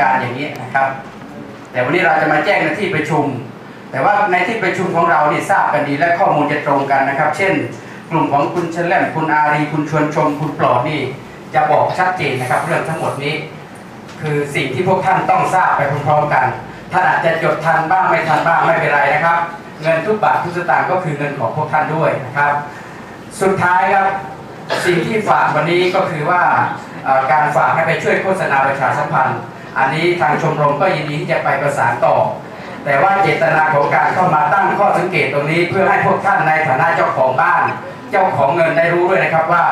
การอย่างนี้นะครับ แต่วันนี้เราจะมาแจ้งในที่ประชุม แต่ว่าในที่ประชุมของเราเนี่ยทราบกันดีและข้อมูลจะตรงกันนะครับ เช่น กลุ่มของคุณเชลเลมคุณอารี คุณชวนชม คุณปลอดนี่จะบอกชัดเจนนะครับ เรื่องทั้งหมดนี้ คือสิ่งที่พวกท่านต้องทราบไปพร้อมๆกันท่านอาจจะจดทันบ้างไม่ทันบ้างไม่เป็นไรนะครับ เงินทุกบาททุกสตางค์ก็คือเงินของพวกท่านด้วยนะครับ สุดท้ายครับสิ่งที่ฝากวันนี้ก็คือว่าการฝากให้ไปช่วยโฆษณาประชาสัมพันธ์ อันนี้ทางชมรมก็ยินดีที่จะไปประสานต่อ แต่ว่าเจตนาของการเข้ามาตั้งข้อสังเกตตรงนี้ เพื่อให้พวกท่านในฐานะเจ้าของบ้าน เจ้าของเงินได้รู้ด้วยนะครับว่า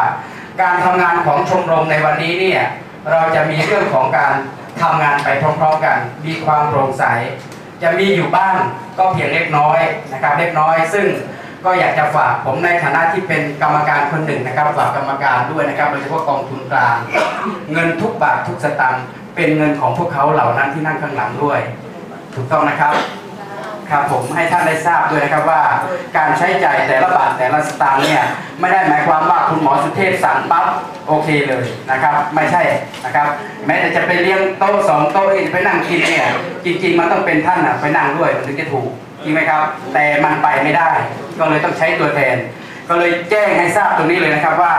การทำงานของชมรมในวันนี้เนี่ยเราจะมีเรื่องของการทำงานไปพร้อมๆกัน มีความโปร่งใส จะมีอยู่บ้างก็เพียงเล็กน้อยนะครับ เล็กน้อย ซึ่งก็อยากจะฝากผมในฐานะที่เป็นกรรมการคนหนึ่งนะครับ ฝากกรรมการด้วยนะครับโดยเฉพาะกองทุนกลาง เงินทุกบาททุกสตางค์ เป็นเงินของพวกเขาเหล่านั้นที่นั่งข้างหลังด้วย ถูกต้องนะครับครับผมให้ท่านได้ทราบด้วยนะครับว่า การใช้ใจ่ายแต่ละบาทแต่ละสตางค์เนี่ยไม่ได้หมายความว่าคุณหมอสุเทพสั่งปั๊บโอเคเลยนะครับ ไม่ใช่นะครับ แม้แต่จะไปเลี้ยงโต๊ะสองโต๊ะเองไปนั่งกินเนี่ยจริง ๆ มันต้องเป็นท่านน่ะไปนั่งด้วยมันถึงจะถูกจริงไหมครับ แต่มันไปไม่ได้ ก็เลยต้องใช้ตัวแทน ก็เลยแจ้งให้ทราบตรงนี้เลยนะครับว่า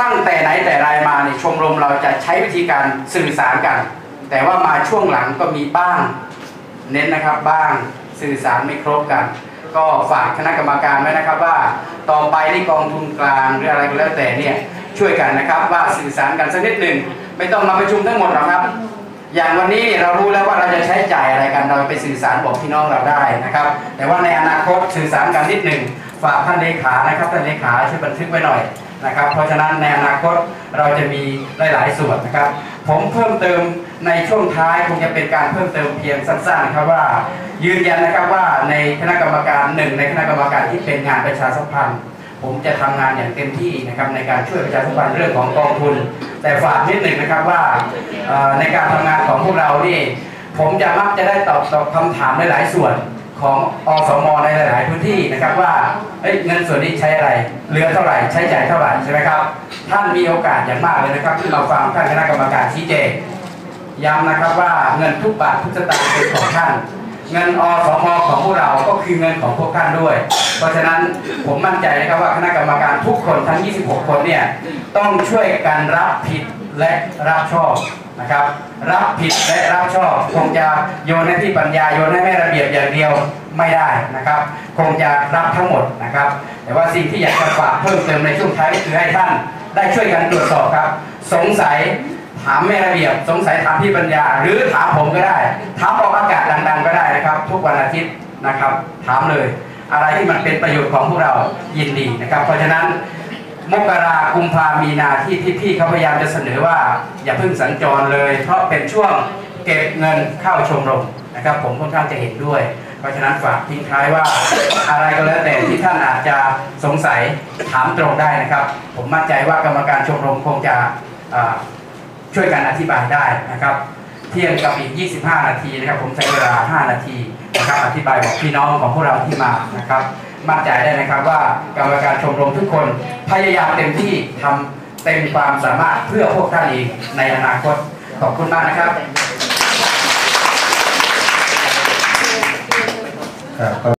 ตั้งแต่ไหนแต่ไรมาในยชมรมเราจะใช้วิธีการสื่อสารกัน แต่ว่ามาช่วงหลังก็มีบ้าง เน้นนะครับบ้างสื่อสารไม่ครบกัน ก็ฝากคณะกรรมการไว้นะครับว่าต่อไปที่กองทุนกลางหรืออะไรก็แล้วแต่เนี่ยช่วยกันนะครับว่าสื่อสารกันสักนิดหนึ่งไม่ต้องมาประชุมทั้งหมดหรอกครับ อย่างวันนี้เรารู้แล้วว่าเราจะใช้จ่ายอะไรกันเราไปสื่อสารบอกพี่น้องเราได้นะครับ แต่ว่าในอนาคตสื่อสารกันนิดหนึ่งฝากท่านเลขานะครับท่านเลขาช่วยบันทึกไว้หน่อย นะครับ เพราะฉะนั้นในอนาคตเราจะมีหลาย ๆ ส่วนนะครับ ผมเพิ่มเติมในช่วงท้ายคงจะเป็นการเพิ่มเติมเพียงสั้น ๆ ครับว่ายืนยันนะครับว่าในคณะกรรมการหนึ่งในคณะกรรมการที่เป็นงานประชาสัมพันธ์ ผมจะทำงานอย่างเต็มที่นะครับในการช่วยประชาสัมพันธ์เรื่องของกองทุน แต่ฝากนิดหนึ่งนะครับว่าในการทำงานของพวกเรานี่ผมจะมักจะได้ตอบตอบคำถามหลาย ๆ ส่วน ของอสมในหลาย ๆ พื้นที่นะครับว่าเงินส่วนนี้ใช้อะไรเหลือเท่าไหร่ใช้จ่ายเท่าไหร่ใช่ไหมครับ ท่านมีโอกาสอย่างมากเลยนะครับที่เราฟังท่านคณะกรรมการชี้แจงย้ำนะครับว่าเงินทุกบาททุกสตางค์เป็นของท่าน เงินอสมของพวกเราก็คือเงินของพวกท่านด้วย เพราะฉะนั้นผมมั่นใจนะครับว่าคณะกรรมการทุกคนทั้ง 26 คนเนี่ยต้องช่วยกันรับผิดและรับชอบ นะครับ รับผิดและรับชอบคงจะโยนให้ที่ปัญญาโยนให้แม่ระเบียบอย่างเดียวไม่ได้นะครับ คงจะรับทั้งหมดนะครับ แต่ว่าสิ่งที่อยากจะฝากเพิ่มเติมในช่วงท้ายก็คือให้ท่าน ได้ช่วยกันตรวจสอบครับ สงสัยถามแม่ระเบียบ สงสัยถามพี่ปัญญา หรือถามผมก็ได้ถามออกอากาศดังๆก็ได้นะครับ ทุกวันอาทิตย์นะครับ ถามเลย อะไรที่มันเป็นประโยชน์ของพวกเรายินดีนะครับ เพราะฉะนั้น มกรากุมภามีนาที่ที่พี่เขาพยายามจะเสนอว่า อย่าเพิ่งสัญจรเลย เพราะเป็นช่วงเก็บเงินเข้าชมรมนะครับ ผมค่อนข้างจะเห็นด้วย เพราะฉะนั้นฝากทิ้งท้ายว่าอะไรก็แล้วแต่ที่ท่านอาจจะสงสัยถามตรงได้นะครับ ผมมั่นใจว่ากรรมการชมรมคงจะช่วยกันอธิบายได้นะครับ เที่ยงกับอีก 25 นาทีนะครับ ผมใช้เวลา 5 นาทีนะครับอธิบายบอกพี่น้องของพวกเราที่มานะครับ มั่นใจได้นะครับว่ากรรมการชมรมทุกคนพยายามเต็มที่ทำเต็มความสามารถเพื่อพวกท่านเองในอนาคตขอบคุณมากนะครับครับ